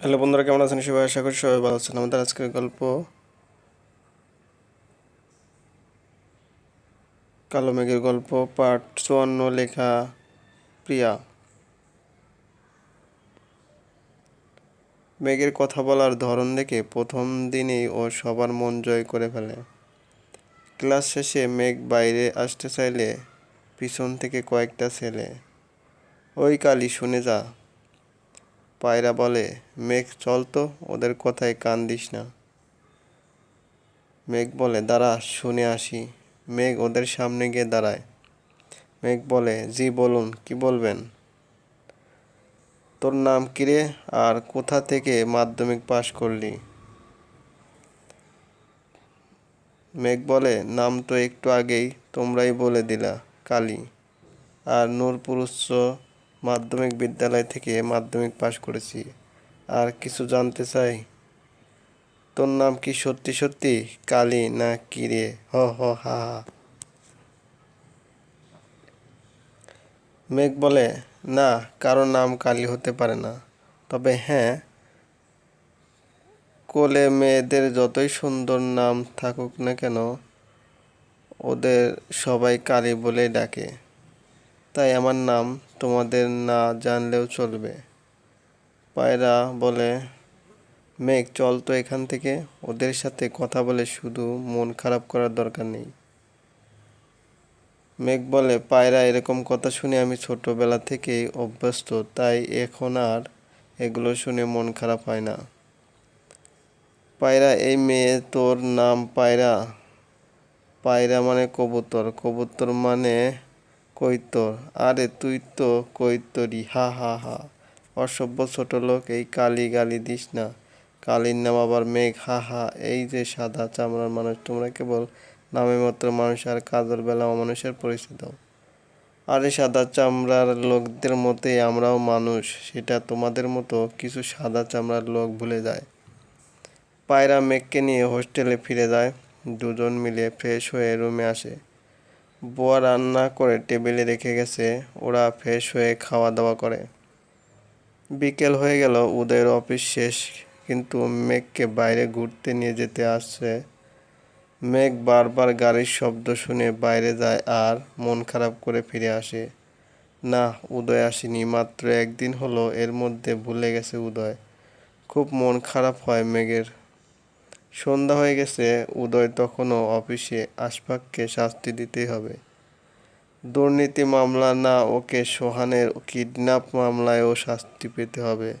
Hello বন্ধুরা, কেমন আছেন? সবাই আশা করি সবাই ভালো আছেন। আমাদের আজকের গল্প কালো মেঘের গল্প পার্ট চুয়ান্ন, লেখা প্রিয়া। মেঘের কথা বলার ধরন দেখে প্রথম দিনেই ও সবার মন জয় করে ফেলে। ক্লাস শেষে মেঘ বাইরে আসতে চাইলে পিছন থেকে কয়েকটা ছেলে, ওই কালি শুনে যা। পায়রা বলে, মেঘ, চল তো, ওদের কথায় কান দিস না। মেঘ বলে, দাঁড়া, শুনে আসি। মেঘ ওদের সামনে গিয়ে দাঁড়ায়। মেঘ বলে, জি, বলুন, কি বলবেন? তোর নাম কিরে আর কোথা থেকে মাধ্যমিক পাশ করলি? মেঘ বলে, নাম তো একটু আগেই তোমরাই বলে দিলা, কালী। আর নূরপুর উচ্চ মাধ্যমিক বিদ্যালয় থেকে মাধ্যমিক পাশ করেছি। আর কিছু জানতে চাই? তোর নাম কি সত্যি সত্যি? কালী না কি রে? হ হ, হা হা। মেঘ বলে, না, কারও নাম কালী হতে পারে না। তবে হ্যাঁ কোলে মেয়েদের যতই সুন্দর নাম থাকুক না কেন, ওদের সবাই কালী বলেই ডাকে। তাই আমার নাম তোমাদের না জানলেও চলবে। পায়রা বলে, মেঘ, চল তো এখান থেকে। ওদের সাথে কথা বলে শুধু মন খারাপ করার দরকার নেই। মেঘ বলে, পায়রা, এরকম কথা শুনে আমি ছোটবেলা থেকেই অভ্যস্ত, তাই এখন আর এগুলো শুনে মন খারাপ হয় না। পায়রা, এই মেয়ে তোর নাম পায়রা? পায়রা মানে কবুতর। কবুতর মানে কৈতর আরে তুই তো কৈতরি হা হা হা। অসভ্য ছোট লোক, এই কালি গালি দিস না। কালির নাম আবার মেঘ, হা হা। এই যে সাদা চামড়ার মানুষ, তোমরা কেবল নামে মাত্র মানুষ আর কাজের বেলা অমানুষের পরিচিত। আরে সাদা চামড়ার লোকদের মতোই আমরাও মানুষ, সেটা তোমাদের মতো কিছু সাদা চামড়ার লোক ভুলে যায়। পায়রা মেঘকে নিয়ে হোস্টেলে ফিরে যায়। দুজন মিলে ফ্রেশ হয়ে রুমে আসে। বুয়া রান্না করে টেবিলে রেখে গেছে। ওরা ফ্রেশ হয়ে খাওয়া দাওয়া করে। বিকেল হয়ে গেল উদয়ের অফিস শেষ। কিন্তু মেঘকে বাইরে ঘুরতে নিয়ে যেতে আসছে। মেঘ বারবার গাড়ির শব্দ শুনে বাইরে যায় আর মন খারাপ করে ফিরে আসে। না, উদয় আসেনি, মাত্র একদিন হলো, এর মধ্যে ভুলে গেছে উদয়। খুব মন খারাপ হয় মেঘের। সন্ধ্যা হয়ে গেছে, উদয় তখনও অফিসে আশফাককে শাস্তি দিতেই হবে। দুর্নীতি মামলা না ওকে সোহানের কিডন্যাপ মামলায়ও শাস্তি পেতে হবে।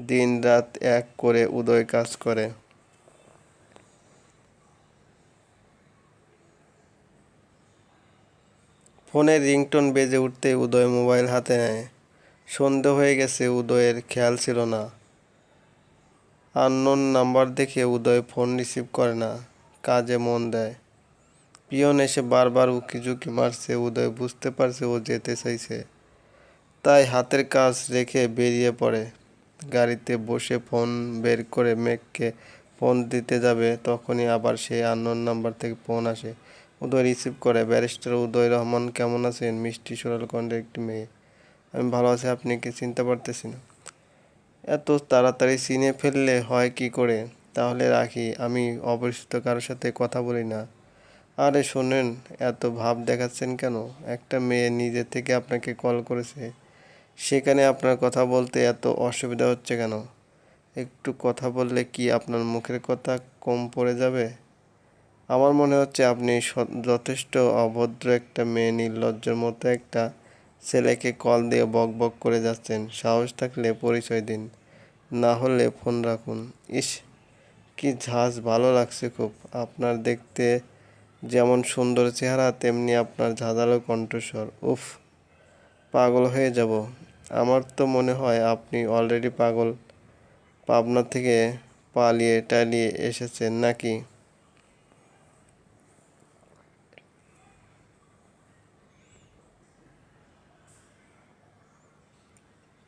দিন রাত এক করে উদয় কাজ করে। ফোনের রিংটোন বেজে উঠতে উদয় মোবাইল হাতে নেয়। সন্ধে হয়ে গেছে, উদয়ের খেয়াল ছিল না। আননোন নাম্বার দেখে উদয় ফোন রিসিভ করে না, কাজে মন দেয়। পিয়ন এসে বারবার উকি ঝুঁকি মারছে, উদয় বুঝতে পারছে ও যেতে চাইছে। তাই হাতের কাজ রেখে বেরিয়ে পড়ে। গাড়িতে বসে ফোন বের করে মেঘকে ফোন দিতে যাবে, তখনই আবার সেই আননোন নাম্বার থেকে ফোন আসে। উদয় রিসিভ করে, ব্যারিস্টার উদয় রহমান, কেমন আছেন? মিষ্টি সরল একটি মেয়ে। আমি ভালো আছি, আপনি কি চিনতে পারতেছি না এত তাড়াতাড়ি চিনে ফেললে হয় কি করে? তাহলে রাখি, আমি অপরিচিত কারোর সাথে কথা বলি না। আরে শোনেন, এত ভাব দেখাচ্ছেন কেন? একটা মেয়ে নিজে থেকে আপনাকে কল করেছে। সেখানে আপনার কথা বলতে এত অসুবিধা হচ্ছে কেন? একটু কথা বললে কি আপনার মুখের কথা কম পড়ে যাবে? আমার মনে হচ্ছে আপনি যথেষ্ট অভদ্র একটা মেয়ে, নির্লজ্জের মতো একটা ছেলেকে কল দিয়ে বক বক করে যাচ্ছেন। সাহস থাকলে পরিচয় দিন। না হলে ফোন রাখুন। ইস, কি ঝাঁজ, ভালো লাগছে খুব। আপনার দেখতে যেমন সুন্দর চেহারা, তেমনি আপনার ঝাঁঝালো কণ্ঠস্বর। উফ, পাগল হয়ে যাব। আমার তো মনে হয় আপনি অলরেডি পাগল। পাবনা থেকে পালিয়ে টালিয়ে এসেছেন নাকি?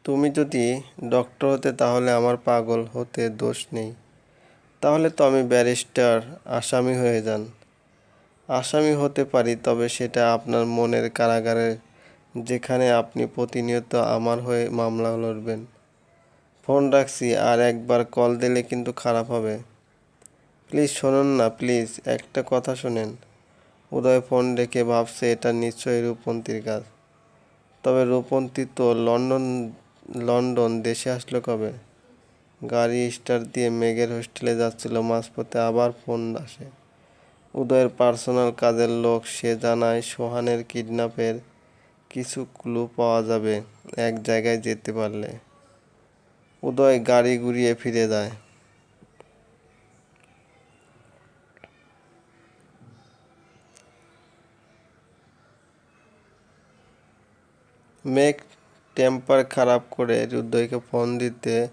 তুমি যদি ডক্টর হতে তাহলে আমার পাগল হতে দোষ নেই। তাহলে তো আমি ব্যারিস্টার আসামি হয়ে যান। আসামি হতে পারি, তবে সেটা আপনার মনের কারাগারে যেখানে আপনি প্রতিনিয়ত আমার হয়ে মামলা লড়বেন। ফোন রাখছি, আর একবার কল দিলে কিন্তু খারাপ হবে। প্লিজ শুনুন না প্লিজ একটা কথা শোনেন। উদয় ফোন রেখে ভাবছে, এটা নিশ্চয়ই রূপন্তীর কাজ। তবে রূপন্তী তো লন্ডন লন্ডন, দেশে আসলো কবে? গাড়ি স্টার্ট দিয়ে মেঘের হোস্টেলে যাচ্ছিল, মাঝপথে আবার ফোন আসে। উদয়ের পার্সোনাল কাজের লোক, সে জানায়, সোহানের কিডন্যাপের কিছু ক্লু পাওয়া যাবে, এক জায়গায় যেতে পারলে। উদয় গাড়ি ঘুরিয়ে ফিরে যায়। মেঘ টেম্পার খারাপ করে উদয়কে ফোন দিতে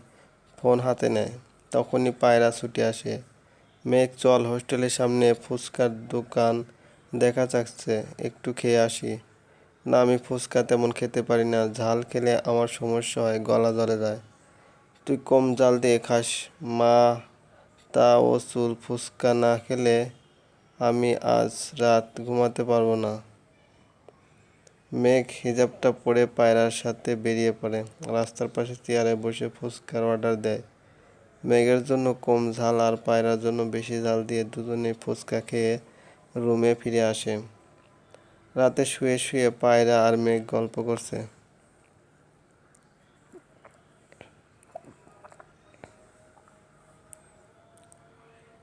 ফোন হাতে নেয়। তখনই পায়রা ছুটে আসে। মেঘ, চল, হোস্টেলের সামনে ফুচকার দোকান দেখা যাচ্ছে। একটু খেয়ে আসি। না, আমি ফুচকা তেমন খেতে পারি না। ঝাল খেলে আমার সমস্যা হয়, গলা জ্বলে যায়। তুই কম জাল দিয়ে খাস। মা, তা ও চুল ফুচকা না খেলে আমি আজ রাত ঘুমাতে পারব না। মেঘ হিজাবটা পরে পায়রার সাথে বেরিয়ে পড়ে। রাস্তার পাশে চেয়ারে বসে ফুচকার অর্ডার দেয়। মেঘের জন্য কম ঝাল আর পায়রার জন্য বেশি ঝাল দিয়ে দুজনে ফুচকা খেয়ে রুমে ফিরে আসে। রাতে শুয়ে শুয়ে পায়রা আর মেঘ গল্প করছে।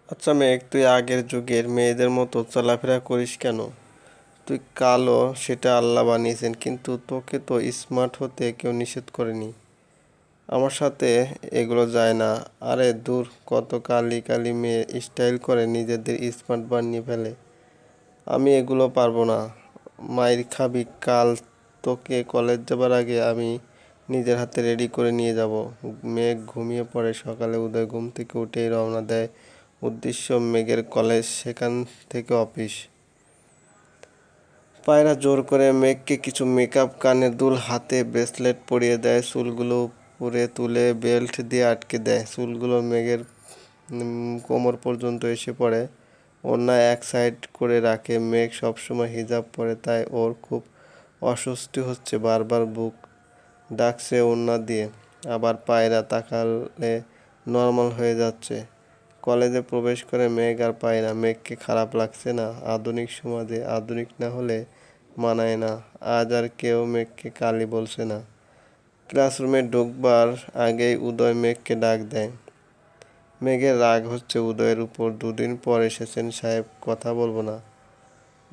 আচ্ছা মেঘ, তুই আগের যুগের মেয়েদের মতো চলাফেরা করিস কেন? তুই কালো, সেটা আল্লাহ বানিয়েছেন, কিন্তু তোকে তো স্মার্ট হতে কেউ নিষেধ করেনি। আমার সাথে এগুলো যায় না। আরে দূর, কত কালি কালি মেয়ে স্টাইল করে নিজেদের স্মার্ট বানিয়ে ফেলে। আমি এগুলো পারব না। মায়ের খাবি, কাল তোকে কলেজ যাবার আগে আমি নিজের হাতে রেডি করে নিয়ে যাব। মেঘ ঘুমিয়ে পড়ে, সকালে উদয় ঘুম থেকে উঠেই রওনা দেয় উদ্দেশ্য মেঘের কলেজ সেখান থেকে অফিস পায়রা জোর করে মেঘকে কিছু মেকআপ কানের দুল, হাতে ব্রেসলেট পরিয়ে দেয়, চুলগুলো উপরে তুলে বেল্ট দিয়ে আটকে দেয়। চুলগুলো মেঘের কোমর পর্যন্ত এসে পড়ে। ওড়না এক সাইড করে রাখে। মেঘ সবসময় হিজাব পরে, তাই ওর খুব অস্বস্তি হচ্ছে বারবার বুক ডাকছে ওড়না দিয়ে। আবার পায়রা তাকালে নর্মাল হয়ে যাচ্ছে। কলেজে প্রবেশ করে মেঘ আর পায় না। মেঘকে খারাপ লাগছে না। আধুনিক সমাজে আধুনিক না হলে মানায় না। আজ আর কেউ মেঘকে কালি বলছে না। ক্লাসরুমে ঢুকবার আগেই উদয় মেঘকে ডাক দেয়। মেঘের রাগ হচ্ছে উদয়ের উপর। দুদিন পর এসেছেন সাহেব, কথা বলব না।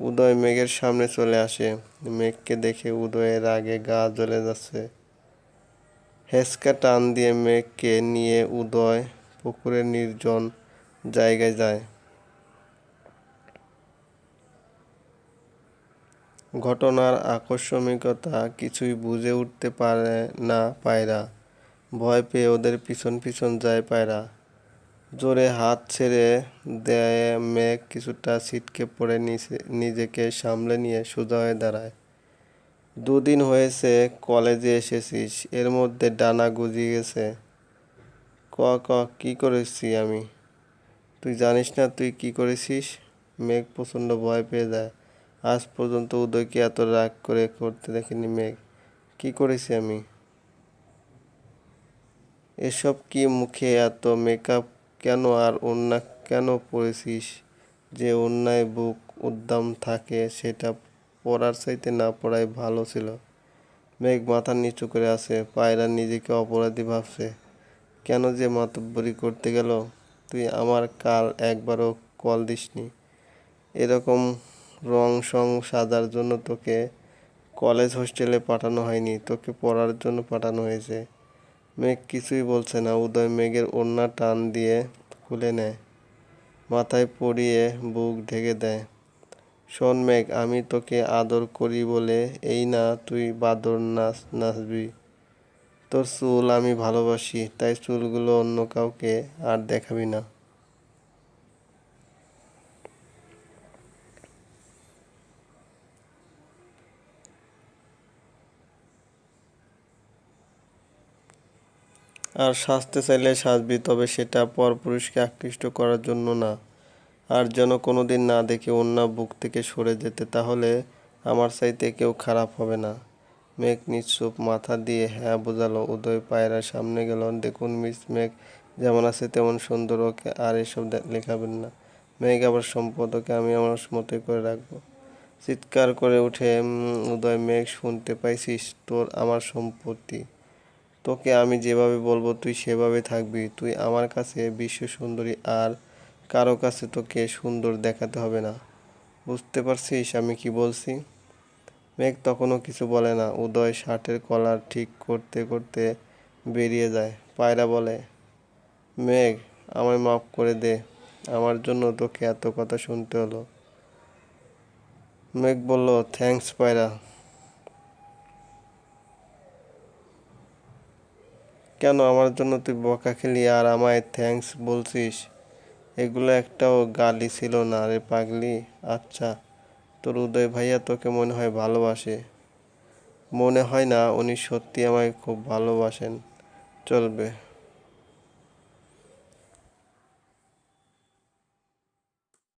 উদয় মেঘের সামনে চলে আসে। মেঘকে দেখে উদয়ের রাগে গা জ্বলে যাচ্ছে। হেসকা টান দিয়ে মেঘকে নিয়ে উদয় পুকুরের নির্জন জায়গায় যায়। ঘটনার আকস্মিকতা কিছুই বুঝে উঠতে পারে না পায়রা। ভয় পেয়ে ওদের পিছন পিছন যায় পায়রা। জোরে হাত ছেড়ে দেয় মেঘ কিছুটা ছিটকে পড়ে নিজেকে সামলে নিয়ে সোজা হয়ে দাঁড়ায়। দুদিন হয়েছে কলেজে এসেছিস, এর মধ্যে ডানা গজিয়ে গেছে। ক ক, কী করেছি আমি? তুই জানিস না তুই কি করেছিস? মেঘ প্রচণ্ড ভয় পেয়ে যায়। আজ পর্যন্ত উদয়কে এত রাগ করে করতে দেখিনি মেঘ? কি করেছি আমি? এসব কি মুখে এত মেকআপ কেন আর ওড়না কেন পরেছিস? যে অন্যায় বুক উদ্দাম থাকে সেটা পড়ার চাইতে না পড়াই ভালো ছিল। মেঘ মাথা নিচু করে আছে, পায়রা নিজেকে অপরাধী ভাবছে। কেন যে মাতব্বরি করতে গেল? তুই আমার কাল একবারও কল দিসনি। এরকম রং সং সাজার জন্য তোকে কলেজ হোস্টেলে পাঠানো হয়নি, তোকে পড়ার জন্য পাঠানো হয়েছে। মেঘ কিছুই বলছে না, উদয় মেঘের ওড়না টান দিয়ে খুলে নেয়, মাথায় পরিয়ে বুক ঢেকে দেয়। শোন মেঘ, আমি তোকে আদর করি বলে এই না তুই বাদর নাচ নাচবি। তোর চুল আমি ভালোবাসি, তাই চুলগুলো অন্য কাউকে আর দেখাবি না। আর সাজতে চাইলে সাজবি, তবে সেটা পরপুরুষকে আকৃষ্ট করার জন্য না। আর যেন কোনোদিন না দেখে অন্য বুক থেকে সরে যেতে, তাহলে আমার চাইতে কেউ খারাপ হবে না। মেঘ নিশ্চুপ মাথা দিয়ে হ্যাঁ বোঝালো, উদয় পায়রা সামনে গেল। দেখুন মিস মেঘ, যেমন আছে তেমন সুন্দর, ওকে আর এসব লেখাবেন না। মেঘ আবার সম্পদ ওকে আমি আমার মতোই করে রাখব। চিৎকার করে উঠে উদয় মেঘ, শুনতে পাইছিস তোর আমার সম্পত্তি? তোকে আমি যেভাবে বলব তুই সেভাবে থাকবি। তুই আমার কাছে বিশ্ব সুন্দরী, আর কারও কাছে তোকে সুন্দর দেখাতে হবে না। বুঝতে পারছিস আমি কি বলছি? মেঘ তখনও কিছু বলে না। উদয় শার্টের কলার ঠিক করতে করতে বেরিয়ে যায়। পায়রা বলে, মেঘ, আমায় মাফ করে দে। আমার জন্য তোকে এত কথা শুনতে হলো। মেঘ বলল, থ্যাঙ্কস পায়রা। কেন আমার জন্য তুই বকা খেলি আর আমায় থ্যাঙ্কস বলছিস? এগুলো একটাও গালি ছিল না রে পাগলি। আচ্ছা। তোর উদয় ভাইয়া তোকে মনে হয় ভালোবাসে। মনে হয় না উনি সত্যি আমায় খুব ভালোবাসেন। চলবে।